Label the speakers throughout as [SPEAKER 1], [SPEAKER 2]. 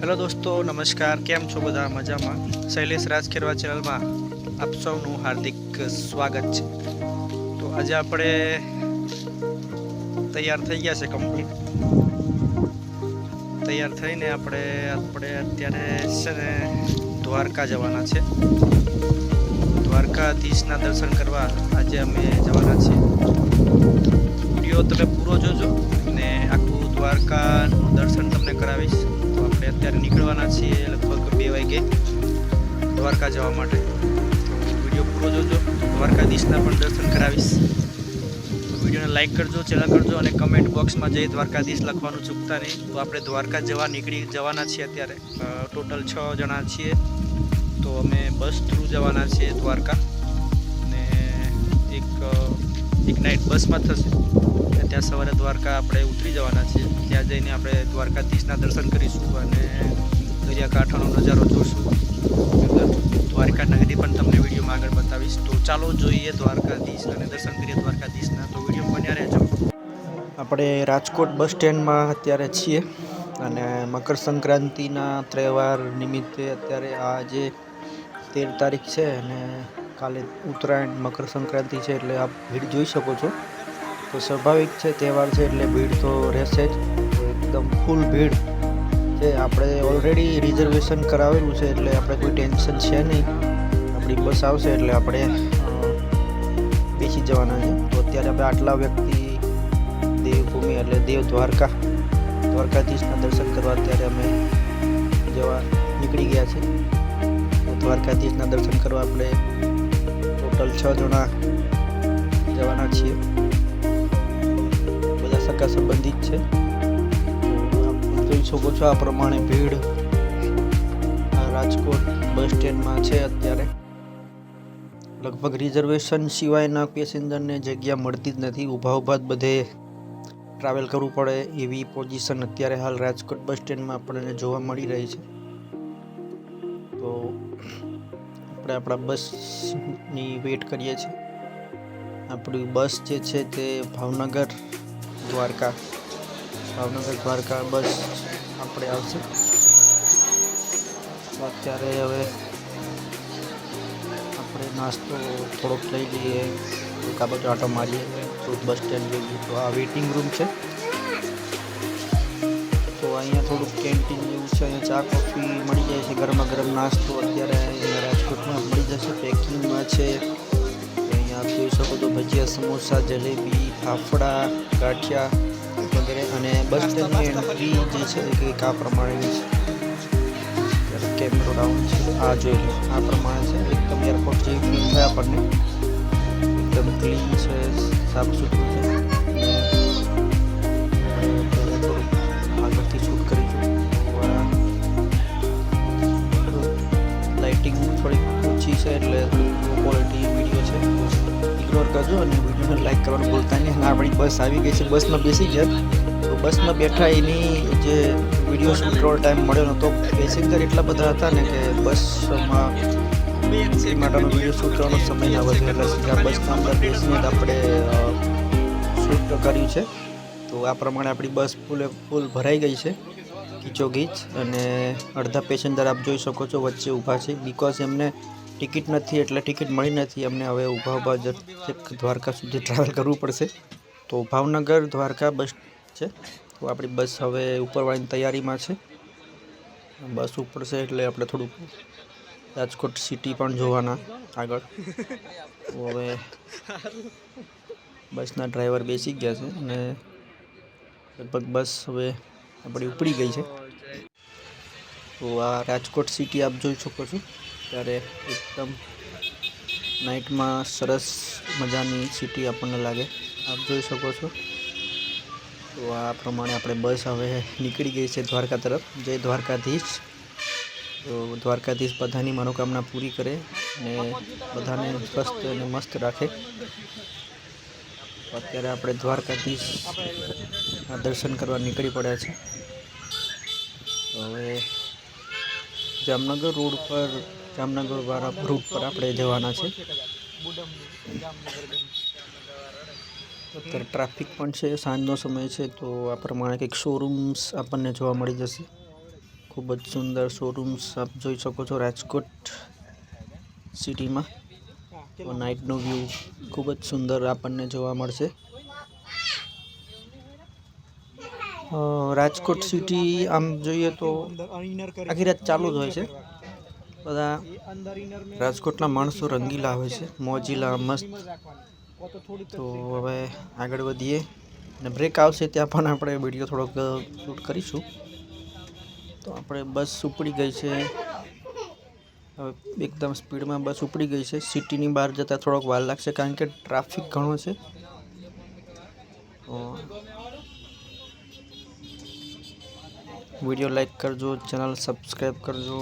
[SPEAKER 1] Hello દોસ્તો, નમસ્કાર. કેમ છો બધા? મજામાં? શૈલેષ રાજખેરવા ચેનલમાં આપ સૌનું હાર્દિક સ્વાગત છે. તો આજે આપણે તૈયાર થઈ ગયા છે કમ્પ્લીટ તૈયાર થઈને આપણે આપણે અત્યારે છે ને દ્વારકા જવાના છે. દ્વારકાધીશના દર્શન કરવા આજે અમે જવાના છીએ. વીડિયો તમે પૂરો જોજો અને આખું દ્વારકાનું દર્શન તમને કરાવીશ. અત્યારે નીકળવાના છીએ લગભગ બે વાગે દ્વારકા જવા માટે. વીડિયો પૂરો જોજો. દ્વારકાધીશના પણ દર્શન કરાવીશ. વિડીયોને લાઈક કરજો, ચેનલ કરજો અને કમેન્ટ બોક્સમાં જઈ દ્વારકાધીશ લખવાનું ચૂકતા નહીં. તો આપણે દ્વારકા જવા નીકળી જવાના છીએ અત્યારે. ટોટલ છ જણા છીએ. તો અમે બસ થ્રુ જવાના છીએ દ્વારકા. ને એક એક નાઇટ બસમાં થશે. ત્યાં સવારે દ્વારકા આપણે ઉતરી જવાના છીએ. ત્યાં જઈને આપણે દ્વારકાધીશના દર્શન કરીશું અને દરિયાકાંઠાનો નજારો જોઈશું દ્વારકા નગરી પણ તમને વિડીયોમાં આગળ બતાવીશ. તો ચાલો જોઈએ દ્વારકાધીશ અને દર્શન કરીએ દ્વારકાધીશના. તો વીડિયો બન્યા રહેજો. આપણે રાજકોટ બસ સ્ટેન્ડમાં અત્યારે છીએ અને મકર સંક્રાંતિના તહેવાર નિમિત્તે અત્યારે આ જે તેર તારીખ છે અને કાલે ઉત્તરાયણ મકર સંક્રાંતિ છે એટલે આપ ભીડ જોઈ શકો છો. તો સ્વાભાવિક છે, તહેવાર છે એટલે ભીડ તો રહેશે જ. એકદમ ફૂલ ભીડ છે. આપણે ઓલરેડી રિઝર્વેશન કરાવેલું છે એટલે આપણે કોઈ ટેન્શન છે નહીં. આપણી બસ આવશે એટલે આપણે બેસી જવાના છે. તો અત્યારે આપણે આટલા વ્યક્તિ દેવભૂમિ એટલે દેવ દ્વારકા, દ્વારકાધીશના દર્શન કરવા અત્યારે અમે જવા નીકળી ગયા છે. દ્વારકાધીશના દર્શન કરવા આપણે ટોટલ છ જણા જવાના છીએ. સગા સંબંધિત છે. જોઈ શકો છો આ પ્રમાણે ભીડ રાજકોટ બસ સ્ટેન્ડમાં છે અત્યારે. લગભગ રિઝર્વેશન સિવાયના પેસેન્જરને જગ્યા મળતી જ નથી. ઊભા ઊભા જ બધે ટ્રાવેલ કરવું પડે એવી પોઝિશન અત્યારે હાલ રાજકોટ બસ સ્ટેન્ડમાં આપણને જોવા મળી રહી છે. તો આપણે આપણા બસની વેટ કરીએ છીએ. આપણી બસ જે છે તે ભાવનગર દ્વારકા. ભાવનગર દ્વારકા બસ આપણે આવશે. અત્યારે હવે આપણે નાસ્તો થોડોક લઈ લઈએ એક આ આટો મારીએ. તો બસ સ્ટેન્ડ જોઈએ તો આ વેઇટિંગ રૂમ છે. તો અહીંયા થોડુંક કેન્ટીન જેવું છે. અહીંયા ચા, કોફી મળી જાય છે. ગરમા ગરમ નાસ્તો અત્યારે રાજકોટમાં મળી જશે. પેકિંગમાં છે. જોઈ શકો તો ભજીયા, સમોસા, જલેબી, ફાફડા, ગાંઠિયા, વગેરે. અને બસ સ્ટેન્ડની એન્ટ્રી જે છે કે આ પ્રમાણેની છે. કેમેરો ડાઉન છે. આ જોઈ આ પ્રમાણે છે. એકદમ એરપોર્ટ જેવી ફીલ થાય આપણને. એકદમ ક્લીન છે, સાફ સુથરું છે. આગળથી શૂટ લાઇટિંગ થોડીક ઓછી છે, એટલે ક્વોલિટી વીડિયો છે. કરજો અને વિડીયોને લાઈક કરવાનું ભૂલતા નહીં. અને આપણી બસ આવી ગઈ છે. બસમાં બેસી ગયા. તો બસમાં બેઠા એની જે વીડિયો શૂટ કરવાનો ટાઈમ મળ્યો નહોતો. પેસેન્જર એટલા બધા હતા ને કે બસમાં એ માટેનો વીડિયો શૂટ કરવાનો સમય ના વધ્યો એટલે સીધા બસના અંદર બેસીને જ આપણે શૂટ કર્યું છે. તો આ પ્રમાણે આપણી બસ ફૂલે ફૂલ ભરાઈ ગઈ છે. કીચોગીચ અને અડધા પેસેન્જર આપ જોઈ શકો છો વચ્ચે ઊભા છે. બિકોઝ એમને ટિકિટ નથી, એટલે ટિકિટ મળી નથી. અમને હવે ઊભા જ દ્વારકા સુધી ટ્રાવેલ કરવું પડશે. તો ભાવનગર, દ્વારકા બસ છે. તો આપણી બસ હવે ઉપરવાળીની તૈયારીમાં છે. બસ ઉપડશે એટલે આપણે થોડુંક રાજકોટ સિટી પણ જોવાના આગળ. તો હવે બસના ડ્રાઈવર બેસી ગયા છે અને લગભગ બસ હવે આપણી ઉપડી ગઈ છે. તો આ રાજકોટ સિટી આપ જોઈ શકો છો. ત્યારે એકદમ નાઇટમાં સરસ મજાની સિટી આપણને લાગે. આપ જોઈ શકો છો. તો આ પ્રમાણે આપણે બસ હવે નીકળી ગઈ છે દ્વારકા તરફ. જય દ્વારકાધીશ. તો દ્વારકાધીશ બધાની મનોકામના પૂરી કરે અને બધાને સ્વસ્થ અને મસ્ત રાખે. અત્યારે આપણે દ્વારકાધીશ ના દર્શન કરવા નીકળી પડ્યા છે. હવે જામનગર રોડ પર જામનગર વાળા રૂટ પર આપણે જવાના છે. અત્યારે ટ્રાફિક પણ છે, સાંજનો સમય છે, તો આ પ્રમાણે કંઈક શોરૂમ્સ આપણને જોવા મળી જશે. ખૂબ જ સુંદર શોરૂમ્સ આપ જોઈ શકો છો રાજકોટ સિટીમાં તો નાઇટનો વ્યૂ ખૂબ જ સુંદર આપણને જોવા મળશે. રાજકોટ સિટી આમ જોઈએ તો આખી રાત ચાલુ જ હોય છે. બધા રાજકોટના માણસો રંગીલા હોય છે, મોજીલા, મસ્ત. તો હવે આગળ વધીએ અને બ્રેક આવશે ત્યાં પણ આપણે વીડિયો થોડોક શૂટ કરીશું. તો આપણે બસ ઉપડી ગઈ છે. હવે એકદમ સ્પીડમાં બસ ઉપડી ગઈ છે. સિટીની બહાર જતાં થોડોક વાર લાગશે કારણ કે ટ્રાફિક ઘણો છે. વીડિયો લાઈક કરજો ચેનલ સબસ્ક્રાઈબ કરજો.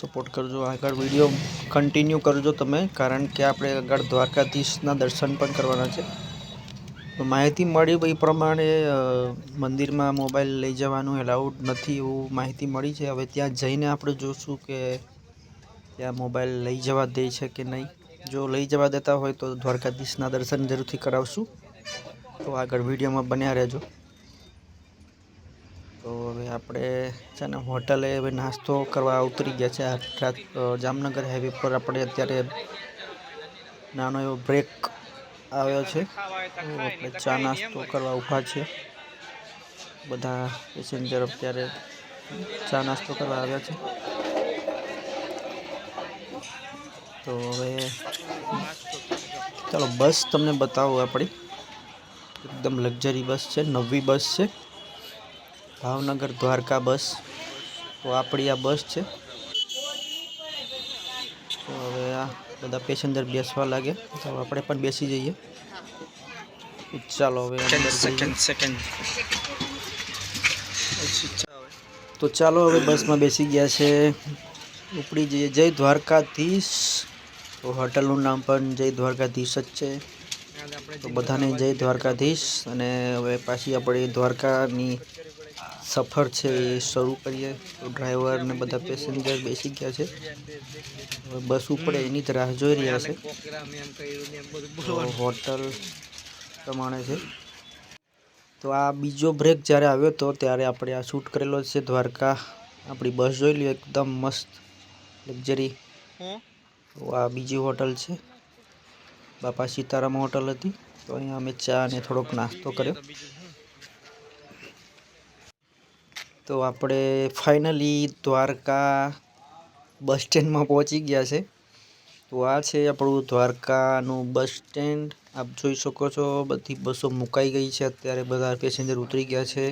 [SPEAKER 1] સપોર્ટ કરજો. આગળ વીડિયો કન્ટિન્યુ કરજો તમે, કારણ કે આપણે આગળ દ્વારકાધીશના દર્શન પણ કરવાના છે. તો માહિતી મળી એ પ્રમાણે મંદિરમાં મોબાઈલ લઈ જવાનું એલાઉડ નથી એવું માહિતી મળી છે. હવે ત્યાં જઈને આપણે જોશું કે ત્યાં મોબાઈલ લઈ જવા દે છે કે નહીં. જો લઈ જવા દેતા હોય તો દ્વારકાધીશના દર્શન જરૂરથી કરાવશું. તો આગળ વિડીયોમાં બન્યા રહેજો. તો હવે આપણે છે ને હોટલે હવે નાસ્તો કરવા ઉતરી ગયા છે. રાત જામનગર હાઈવે પર આપણે અત્યારે નાનો એવો બ્રેક આવ્યો છે. આપણે ચા નાસ્તો કરવા ઊભા છે બધા પેસેન્જર અત્યારે ચા નાસ્તો કરવા આવ્યા છે. તો હવે ચાલો બસ તમને બતાવો આપણી. એકદમ લક્ઝરી બસ છે, નવી બસ છે. ભાવનગર દ્વારકા બસ. તો આપણી આ બસ છે. તો હવે આ બધા પેસેન્જર બેસવા લાગે. તો આપણે પણ બેસી જઈએ. ચાલો હવે તો ચાલો હવે બસમાં બેસી ગયા છે. ઉપડી જઈએ. જય દ્વારકાધીશ. તો હોટલનું નામ પણ જય દ્વારકાધીશ જ છે. તો બધાને જય દ્વારકાધીશ. અને હવે પાછી આપણે દ્વારકાની સફર છે એ શરૂ કરીએ. તો ડ્રાઈવર ને બધા પેસેન્જર બેસી ગયા છે. બસ ઉપડે, એની જ રાહ જોઈ રહ્યા છે. હોટલ પ્રમાણે છે. તો આ બીજો બ્રેક જ્યારે આવ્યો હતો ત્યારે આપણે આ શૂટ કરેલો છે દ્વારકા. આપણી બસ જોઈ લ્યો, એકદમ મસ્ત લક્ઝરી તો આ બીજી હોટલ છે. બાપા સીતારામ હોટલ હતી. તો અહીંયા અમે ચા અને થોડોક નાસ્તો કર્યો. તો આપણે ફાઇનલી દ્વારકા બસ સ્ટેન્ડમાં પહોંચી ગયા છે. તો આ છે આપણું દ્વારકાનું બસ સ્ટેન્ડ આપ જોઈ શકો છો, બધી બસો મુકાઈ ગઈ છે. અત્યારે બધા પેસેન્જર ઉતરી ગયા છે.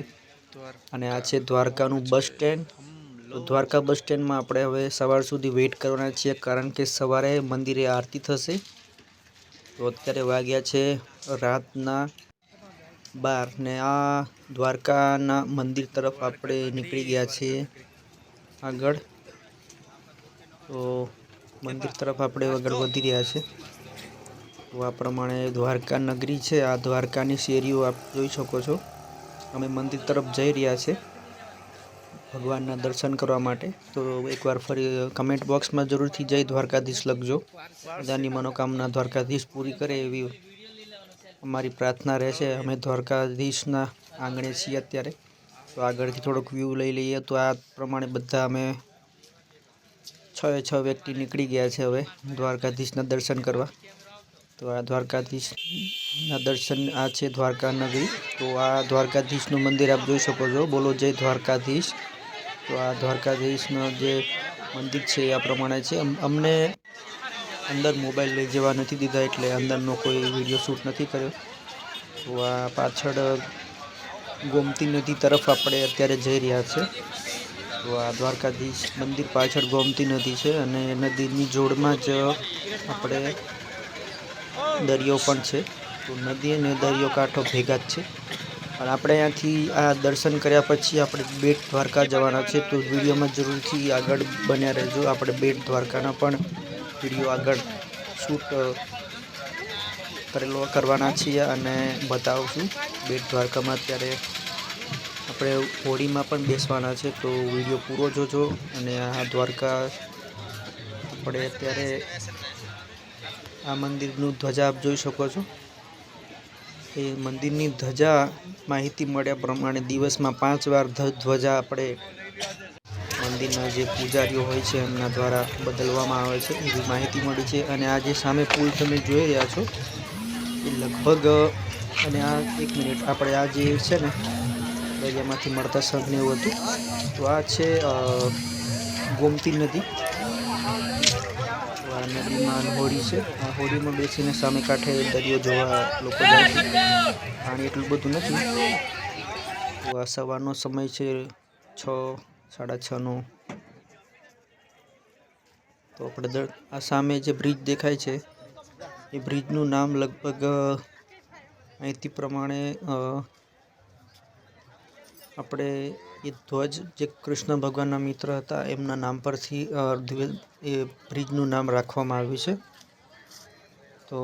[SPEAKER 1] અને આ છે દ્વારકાનું બસ સ્ટેન્ડ દ્વારકા બસ સ્ટેન્ડમાં આપણે હવે સવાર સુધી વેઇટ કરવાના છીએ, કારણ કે સવારે મંદિરે આરતી થશે. તો અત્યારે વાગ્યા છે રાતના બાર ને આ દ્વારકાના મંદિર તરફ આપણે નીકળી ગયા છીએ આગળ. તો મંદિર તરફ આપણે આગળ વધી રહ્યા છે. તો આ પ્રમાણે દ્વારકા નગરી છે. આ દ્વારકાની શેરીઓ આપ જોઈ શકો છો. અમે મંદિર તરફ જઈ રહ્યા છે ભગવાનના દર્શન કરવા માટે. તો એકવાર ફરી કમેન્ટ બોક્સમાં જરૂરથી જય દ્વારકાધીશ લખજો. બધાની મનોકામના દ્વારકાધીશ પૂરી કરે એવી અમારી પ્રાર્થના રહેશે અમે દ્વારકાધીશના આંગણે છીએ અત્યારે. તો આગળથી થોડોક વ્યૂ લઈ લઈએ. તો આ પ્રમાણે બધા અમે છ એ છ વ્યક્તિ નીકળી ગયા છે હવે દ્વારકાધીશના દર્શન કરવા. તો આ દ્વારકાધીશના દર્શન આ છે દ્વારકા નગરી. તો આ દ્વારકાધીશનું મંદિર આપ જોઈ શકો છો. બોલો જય દ્વારકાધીશ. તો આ દ્વારકાધીશનું જે મંદિર છે આ પ્રમાણે છે. અમ- અમને અંદર મોબાઈલ લઈ જવા નથી દીધા એટલે અંદરનો કોઈ વીડિયો શૂટ નથી કર્યો. તો આ પાછળ ગોમતી નદી તરફ આપણે અત્યારે જઈ રહ્યા છે. તો આ દ્વારકાધીશ મંદિર પાછળ ગોમતી નદી છે અને નદીની જોડમાં જ આપણે દરિયો પણ છે. તો નદી અને દરિયો કાંઠો ભેગા જ છે. અને આપણે અહીંયાથી આ દર્શન કર્યા પછી આપણે બેટ દ્વારકા જવાના છે. તો વિડીયોમાં જરૂરથી આગળ બન્યા રહેજો. આપણે બેટ દ્વારકાના પણ વીડિયો આગળ શૂટ કરેલો કરવાના છીએ અને બતાવશું. બેટ દ્વારકામાં અત્યારે આપણે હોળીમાં પણ બેસવાના છે, તો વીડિયો પૂરો જોજો અને આ દ્વારકા આપણે અત્યારે આ મંદિરનું ધ્વજા આપ જોઈ શકો છો. એ મંદિરની ધજા માહિતી મળ્યા પ્રમાણે દિવસમાં પાંચ વાર ધ્વજા આપણે મંદિરના જે પૂજારીઓ હોય છે, એમના દ્વારા બદલવામાં આવે છે, એવી માહિતી મળી છે. અને આ જે સામે પુલ તમે જોઈ રહ્યા છો, એ લગભગ, અને આ એક મિનિટ આપણે આ જે છે ને, દરિયામાંથી મળતા સંઘને એવું હતું. તો આ છે ગોમતી નદી. આ નદીમાં હોડી છે. આ હોડીમાં બેસીને સામે કાંઠે દરિયો જોવા લોકો જાય છે. પાણી એટલું બધું નથી. તો આ સવારનો સમય છે છ સાડા છનો તો આપણે આ સામે જે બ્રિજ દેખાય છે, એ બ્રિજનું નામ લગભગ અહીંથી પ્રમાણે આપણે એ ધ્વજ જે કૃષ્ણ ભગવાનના મિત્ર હતા, એમના નામ પરથી એ બ્રિજનું નામ રાખવામાં આવ્યું છે. તો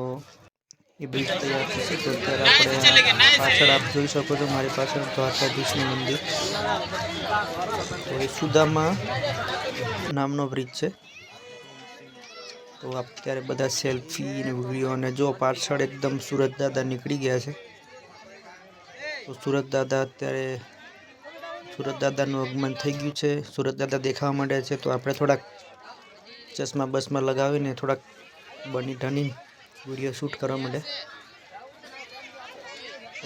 [SPEAKER 1] એ બ્રિજ તૈયાર થશે. તો અત્યારે આપણે પાછળ આપ જોઈ શકો છો મારી પાછળ દ્વારકાધીશનું મંદિર. તો એ સુદામા નામનો બ્રિજ છે. તો અત્યારે બધા સેલ્ફી ને વીડિયો અને જો પાછળ એકદમ સુરત દાદા નીકળી ગયા છે. તો સુરત દાદા અત્યારે સુરત દાદાનું આગમન થઈ ગયું છે. સુરત દાદા દેખાવા માંડ્યા છે. તો આપણે થોડાક ચશ્મા બસમાં લગાવીને થોડાક બની ઠની વીડિયો શૂટ કરવા માંડે.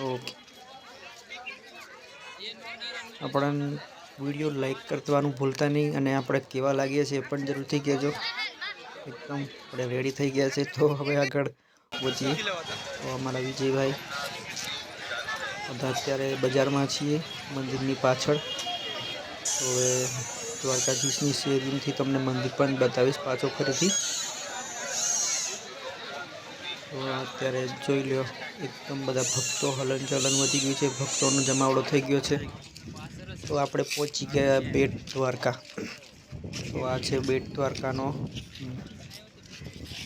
[SPEAKER 1] ઓકે આપણને વીડિયો લાઈક કરવાનું ભૂલતા નહીં અને આપણે કેવા લાગીએ છીએ એ પણ જરૂરથી કહેજો. એકદમ આપણે રેડી થઈ ગયા છે તો હવે આગળ વધીએ. તો અમારા વિજયભાઈ બધા અત્યારે બજારમાં છીએ, મંદિરની પાછળ. તો હવે દ્વારકાધીશની શેરીથી તમને મંદિર પણ બતાવીશ પાછો ફરીથી. અત્યારે જોઈ લ્યો, એકદમ બધા ભક્તો હલનચલન વધી ગયું છે, ભક્તોનો જમાવડો થઈ ગયો છે. તો આપણે પહોંચી ગયા બેટ દ્વારકા. તો આ છે બેટ દ્વારકાનો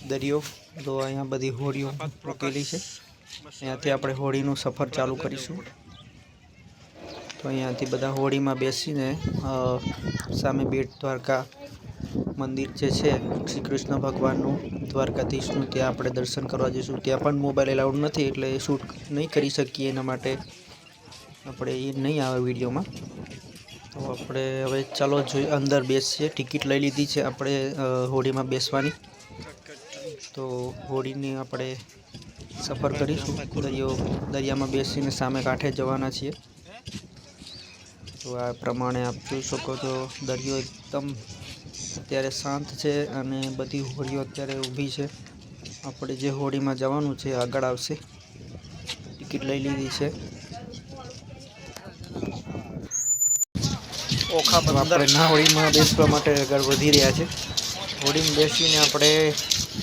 [SPEAKER 1] દરિયો. તો અહીંયા બધી હોડીઓ મૂકેલી છે. અહીંયાથી આપણે હોળીનું સફર ચાલુ કરીશું. તો અહીંયાથી બધા હોળીમાં બેસીને સામે બેટ દ્વારકા મંદિર જે છે શ્રી કૃષ્ણ ભગવાનનું દ્વારકાધીશનું, ત્યાં આપણે દર્શન કરવા જઈશું. ત્યાં પણ મોબાઈલ એલાઉડ નથી, એટલે એ શૂટ નહીં કરી શકીએ એના માટે. આપણે એ નહીં આવે વિડીયોમાં. તો આપણે હવે ચાલો જોઈ, અંદર બેસીએ. ટિકિટ લઈ લીધી છે આપણે હોડીમાં બેસવાની. તો હોડીની આપણે સફર કરીશું. દરિયો, દરિયામાં બેસીને સામે કાંઠે જવાના છીએ. તો આ પ્રમાણે આપ જોઈ શકો છો, દરિયો એકદમ અત્યારે શાંત છે અને બધી હોડીઓ અત્યારે ઊભી છે. આપણે જે હોડીમાં જવાનું છે, આગળ આવશે. ટિકિટ લઈ લીધી છે. ઓખા આપણે ના હોડીમાં બેસવા માટે આગળ વધી રહ્યા છે. હોડીમાં બેસીને આપણે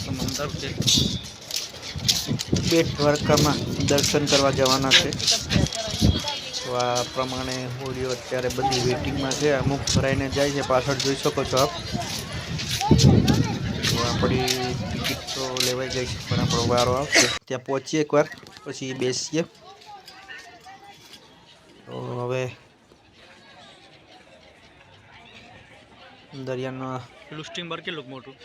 [SPEAKER 1] સમંદર છે બેટ દ્વારકામાં દર્શન કરવા જવાના છે. તો આ પ્રમાણે હોડીઓ અત્યારે બધી વેટિંગમાં છે. અમુક ભરાઈને જાય છે. પાછળ જોઈ શકો છો આપ. તો આપણી ટિકિટ તો લેવાઈ ગઈ છે પણ આપણો વારો આવશે. ત્યાં પહોંચીએ એકવાર પછી બેસીએ. તો હવે દરિયાના
[SPEAKER 2] પેલું સ્ટીમર કેટલું મોટું?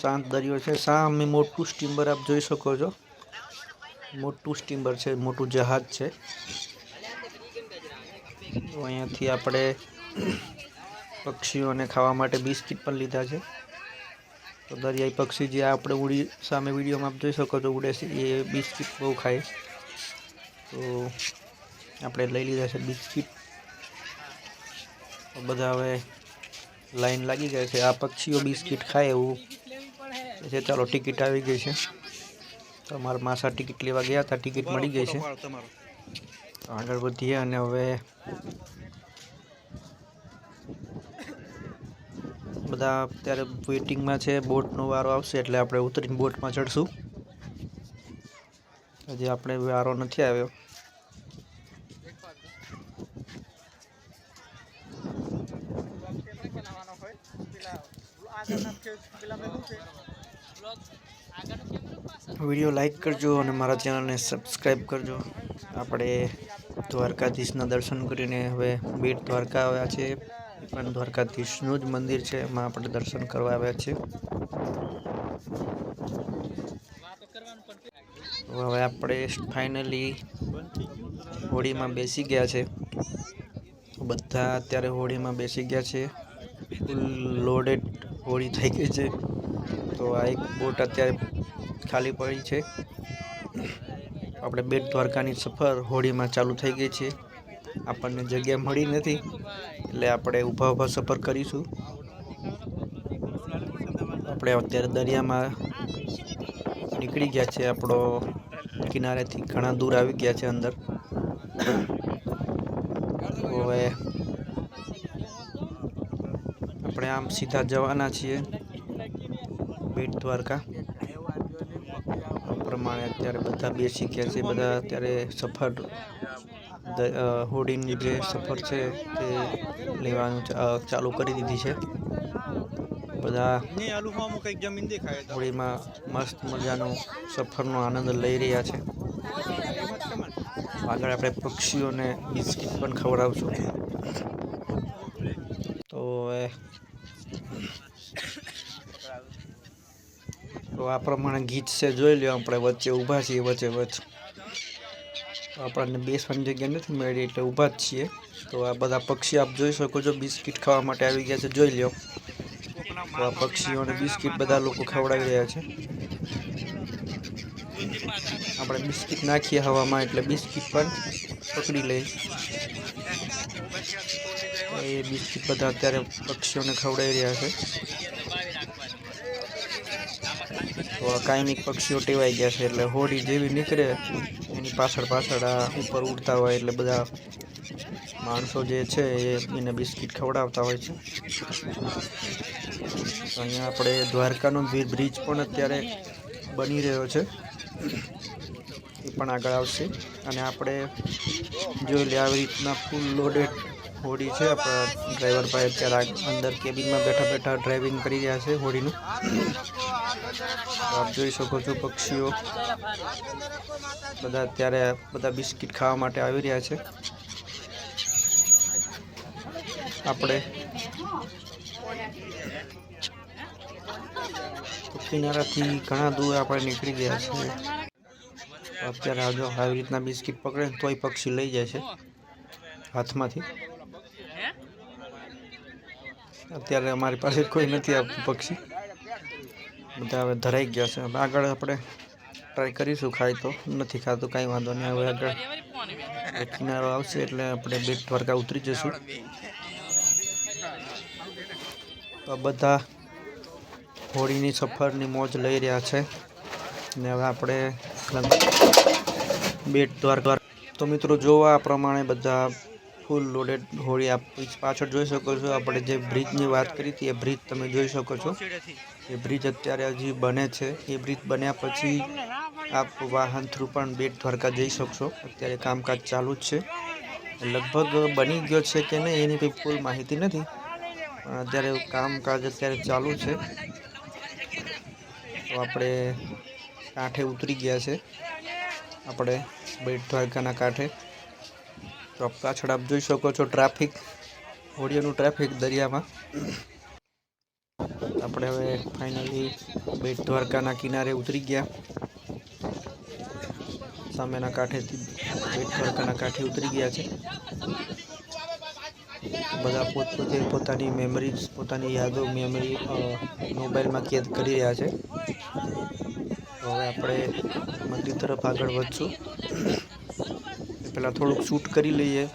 [SPEAKER 1] શાંત દરિયો છે. સામે મોટું સ્ટીમર આપ જોઈ શકો છો. મોટું સ્ટીમર છે. મોટું જહાજ છે. તો અહીંયાથી આપણે પક્ષીઓને ખાવા માટે બિસ્કિટ પણ લીધા છે. તો દરિયાઈ પક્ષી જે આપણે ઉડી સામે વિડીયોમાં આપ જોઈ શકો છો, ઉડે છે, એ બિસ્કિટ બહુ ખાય તો આપણે લઈ લીધા છે બિસ્કિટ. બધા હવે લાઈન લાગી ગઈ છે. આ પક્ષીઓ બિસ્કિટ ખાય એવું. છે ચાલો ટિકિટ આવી ગઈ છે. તો મારા માસા ટિકિટ લેવા ગયા હતા, ટિકિટ મળી ગઈ છે. આગળ વધીએ અને હવે બધા અત્યારે વેઇટિંગમાં છે, બોટનો વારો આવશે એટલે આપણે ઉતરીને બોટમાં ચડશું. હજી આપણે વારો નથી આવ્યો. વીડિયો લાઈક કરજો અને મારા ચેનલને સબસ્ક્રાઈબ કરજો. આપણે દ્વારકાધીશના દર્શન કરીને હવે બેટ દ્વારકા આવ્યા છે. પણ દ્વારકાધીશનું જ મંદિર છે. એમાં આપણે દર્શન કરવા આવ્યા છે હવે આપણે ફાઇનલી હોળીમાં બેસી ગયા છે. બધા અત્યારે હોળીમાં બેસી ગયા છે. ફૂલ લોડેડ હોળી થઈ ગઈ છે. તો આ એક બોટ અત્યારે ખાલી પડી છે. આપણે બેટ દ્વારકાની સફર હોળીમાં ચાલુ થઈ ગઈ છે. આપણને જગ્યા મળી નથી, એટલે આપણે ઊભા ઊભા સફર કરીશું. આપણે અત્યારે દરિયામાં નીકળી ગયા છે, આપણો કિનારેથી ઘણા દૂર આવી ગયા છે અંદર. હવે આપણે આમ સીધા જવાના છીએ બેટ દ્વારકા. અત્યારે બધા બેસી ગયા છે, બધા અત્યારે સફર હોડીની જે સફર છે તે લેવાનું ચાલુ કરી દીધી છે. બધા હોડીમાં મસ્ત મજાનો સફરનો આનંદ લઈ રહ્યા છે. આગળ આપણે પક્ષીઓને બિસ્કિટ પણ ખવડાવશું. તો તો આ પ્રમાણે ગીત છે, જોઈ લો આપણે, વચ્ચે ઊભા છીએ, વચ્ચે વચ્ચે. આપણને બેસવાની જગ્યા નથી મળી, એટલે ઊભા જ છીએ. તો આ બધા પક્ષી આપ જોઈ શકો છો, બિસ્કિટ ખાવા માટે આવી ગયા છે, જોઈ લો તો આ પક્ષીઓને બિસ્કિટ બધા લોકો ખવડાવી રહ્યા છે. આપણે બિસ્કિટ નાખીએ હવામાં, એટલે બિસ્કિટ પણ પકડી લઈ એ બિસ્કિટ બધા અત્યારે પક્ષીઓને ખવડાવી રહ્યા છે તો આ કાયમિક પક્ષીઓ ટેવાઈ ગયા છે એટલે હોડી જેવી નીકળે. એની પાછળ પાછળ આ ઉપર ઉડતા હોય એટલે બધા માણસો જે છે એ એને બિસ્કિટ ખવડાવતા હોય છે. અહીંયા આપણે દ્વારકાનો બ્રિ- બ્રિજ પણ અત્યારે બની રહ્યો છે, એ પણ આગળ આવશે. અને આપણે જોઈ લે આવી રીતના ફૂલ લોડેડ હોડી છે. આપણા ડ્રાઈવર ભાઈ અત્યારે અંદર કેબિનમાં બેઠા બેઠા ડ્રાઇવિંગ કરી રહ્યા છે હોડીનું. આપ જોઈ શકો છો પક્ષીઓ. બધા અત્યારે બધા બિસ્કિટ ખાવા માટે આવી રહ્યા છે. આપણે કિનારાથી ઘણા દૂર આપણે નીકળી ગયા છે અત્યારે આ જો આવી રીતના બિસ્કિટ પકડે તોય પક્ષી લઈ જાય છે હાથમાંથી. અત્યારે અમારી પાસે કોઈ નથી આવતું પક્ષી. બધા હવે ધરાઈ ગયા છે. હવે આગળ આપણે ટ્રાય કરીશું. ખાય તો નથી ખાતું, કાંઈ વાંધો નહીં. હવે આગળ કિનારો આવશે એટલે આપણે બેટ દ્વારકા ઉતરી જશું તો બધા હોળીની સફરની મોજ લઈ રહ્યા છે. ને હવે આપણે બેટ દ્વારકા તો મિત્રો જોવા પ્રમાણે બધા ફૂલ લોડેડ હોળી આપ પાછળ જોઈ શકો છો. આપણે જે બ્રિજની વાત કરી હતી, એ બ્રિજ તમે જોઈ શકો છો. એ બ્રિજ અત્યારે હજી બને છે. એ બ્રિજ બન્યા પછી આપ વાહન થ્રુ પણ બેટ દ્વારકા જઈ શકશો. અત્યારે કામકાજ ચાલુ જ છે. લગભગ બની ગયો છે કે નહીં, એની કંઈ ફૂલ માહિતી નથી. પણ અત્યારે કામકાજ અત્યારે ચાલુ છે. તો આપણે કાંઠે ઉતરી ગયા છે. આપણે બેટ દ્વારકાના કાંઠે. તો પાછળ આપ જોઈ શકો છો ટ્રાફિક હોડીઓનું ટ્રાફિક દરિયામાં. આપણે હવે ફાઇનલી બેટ દ્વારકાના કિનારે ઉતરી ગયા. સામેના કાંઠેથી બેટ દ્વારકાના કાંઠે ઉતરી ગયા છે. બધા પોતપોતે પોતાની મેમરીઝ પોતાની યાદો મેમરી મોબાઈલમાં કેદ કરી રહ્યા છે. હવે આપણે મંદિર તરફ આગળ વધશું. પહેલાં થોડુંક શૂટ કરી લઈએ.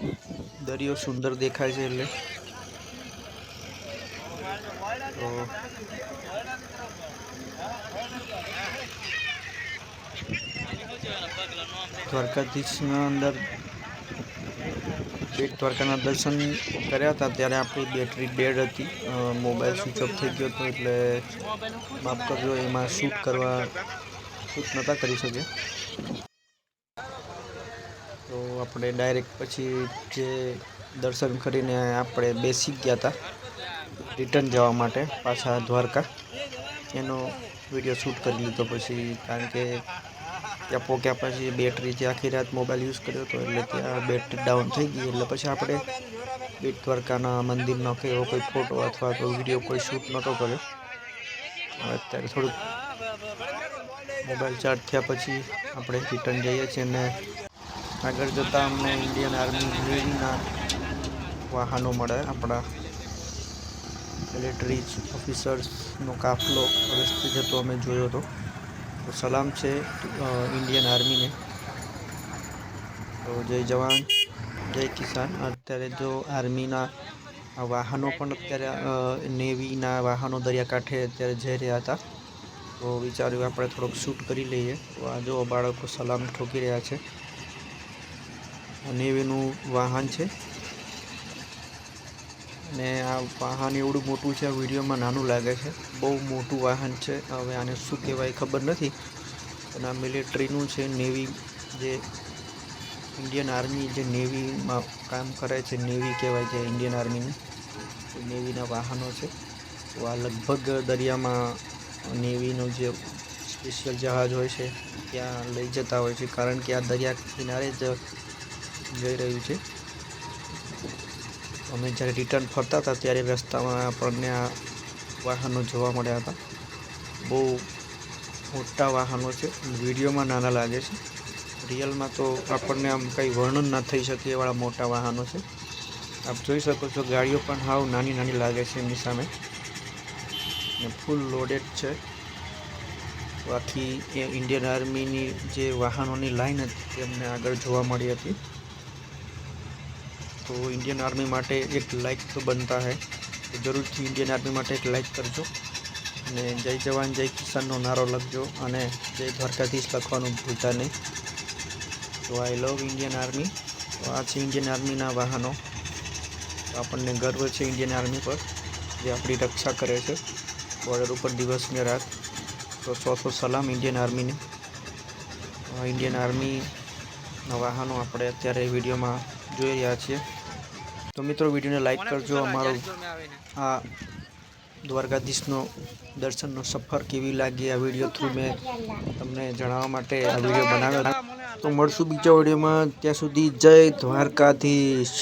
[SPEAKER 1] દરિયો સુંદર દેખાય છે એટલે. તો દ્વારકાધીશના અંદર બેટ દ્વારકાના દર્શન કર્યા હતા ત્યારે આપણી બેટરી ડેડ હતી. અ, મોબાઈલ સ્વિચ ઓફ થઈ ગયો હતો એટલે માફ કરજો એમાં શૂટ કરવા શૂટ નહોતા કરી શક્યા. તો આપણે ડાયરેક્ટ પછી જે દર્શન કરીને આપણે બેસી ગયા હતા રિટર્ન જવા માટે પાછા દ્વારકા. એનો વીડિયો શૂટ કરી લીધો પછી કારણ કે ત્યાં પહોંચ્યા પછી બેટરી જે આખી રાત મોબાઈલ યુઝ કર્યો હતો એટલે ત્યાં બેટરી ડાઉન થઈ ગઈ. એટલે પછી આપણે બેટ દ્વારકાના મંદિરનો કે એવો કોઈ ફોટો અથવા તો વીડિયો કોઈ શૂટ નહોતો કર્યો. અત્યારે થોડુંક મોબાઈલ ચાર્જ થયા પછી આપણે રિટર્ન જઈએ છીએ અને આગળ જતાં અમને ઇન્ડિયન આર્મી નેવીના વાહનો મળે. આપણા મિલિટરી ઓફિસર્સનો કાફલો રસ્તે જતો અમે જોયો હતો. તો સલામ છે ઇન્ડિયન આર્મીને તો જય જવાન, જય કિસાન. અત્યારે જો આર્મીના વાહનો પણ અત્યારે નેવીના વાહનો દરિયાકાંઠે અત્યારે જઈ રહ્યા હતા. તો વિચાર્યું આપણે થોડોક શૂટ કરી લઈએ. તો આ જો બાળકો સલામ ઠોકી રહ્યા છે. નેવીનું વાહન છે. અને આ વાહન એવડું મોટું છે વિડીયોમાં નાનું લાગે છે. બહુ મોટું વાહન છે, હવે આને શું કહેવાય ખબર નથી. પણ આ મિલિટરીનું છે, નેવી જે ઇન્ડિયન આર્મી જે નેવીમાં કામ કરે છે, નેવી કહેવાય છે, ઇન્ડિયન આર્મીની. નેવીના વાહનો છે. તો આ લગભગ દરિયામાં નેવીનું જે સ્પેશિયલ જહાજ હોય છે, ત્યાં લઈ જતા હોય છે. કારણ કે આ દરિયા કિનારે જ જઈ રહ્યું છે. અમે જ્યારે રિટર્ન ફરતા હતા ત્યારે રસ્તામાં આપણને આ વાહનો જોવા મળ્યા હતા. બહુ મોટા વાહનો છે. વિડીયોમાં નાના લાગે છે. રિયલમાં તો આપણને આમ કંઈ વર્ણન ના થઈ શકે એવાળા મોટા વાહનો છે. આપ જોઈ શકો છો ગાડીઓ પણ હાવ નાની નાની લાગે છે એમની સામે. ને ફૂલ લોડેડ છે. આખી એ ઇન્ડિયન આર્મીની જે વાહનોની લાઈન હતી તે અમને આગળ જોવા મળી હતી. તો ઇન્ડિયન આર્મી માટે એક લાઇક તો બનતા હૈ. તો જરૂરથી ઇન્ડિયન આર્મી માટે એક લાઇક કરજો. અને જય જવાન, જય કિસાનનો નારો લખજો અને જય દ્વારકાધીશ લખવાનું ભૂલતા નહીં. તો આઈ લવ ઇન્ડિયન આર્મી તો આ છે ઇન્ડિયન આર્મીના વાહનો. આપણને ગર્વ છે ઇન્ડિયન આર્મી પર જે આપણી રક્ષા કરે છે. બોર્ડર ઉપર દિવસ ને રાત. તો સો સલામ ઇન્ડિયન આર્મીને ઇન્ડિયન આર્મીના વાહનો આપણે અત્યારે વિડીયોમાં જોઈ રહ્યા છીએ. તો મિત્રો વિડીયોને લાઈક કરજો અમારો આ દ્વારકાધીશનો દર્શનનો સફર કેવી લાગી આ વીડિયો થ્રુ મેં તમને જણાવવા માટે આ વીડિયો બનાવ્યો. તો મળશું બીજા વિડીયોમાં. ત્યાં સુધી જય દ્વારકાધીશ.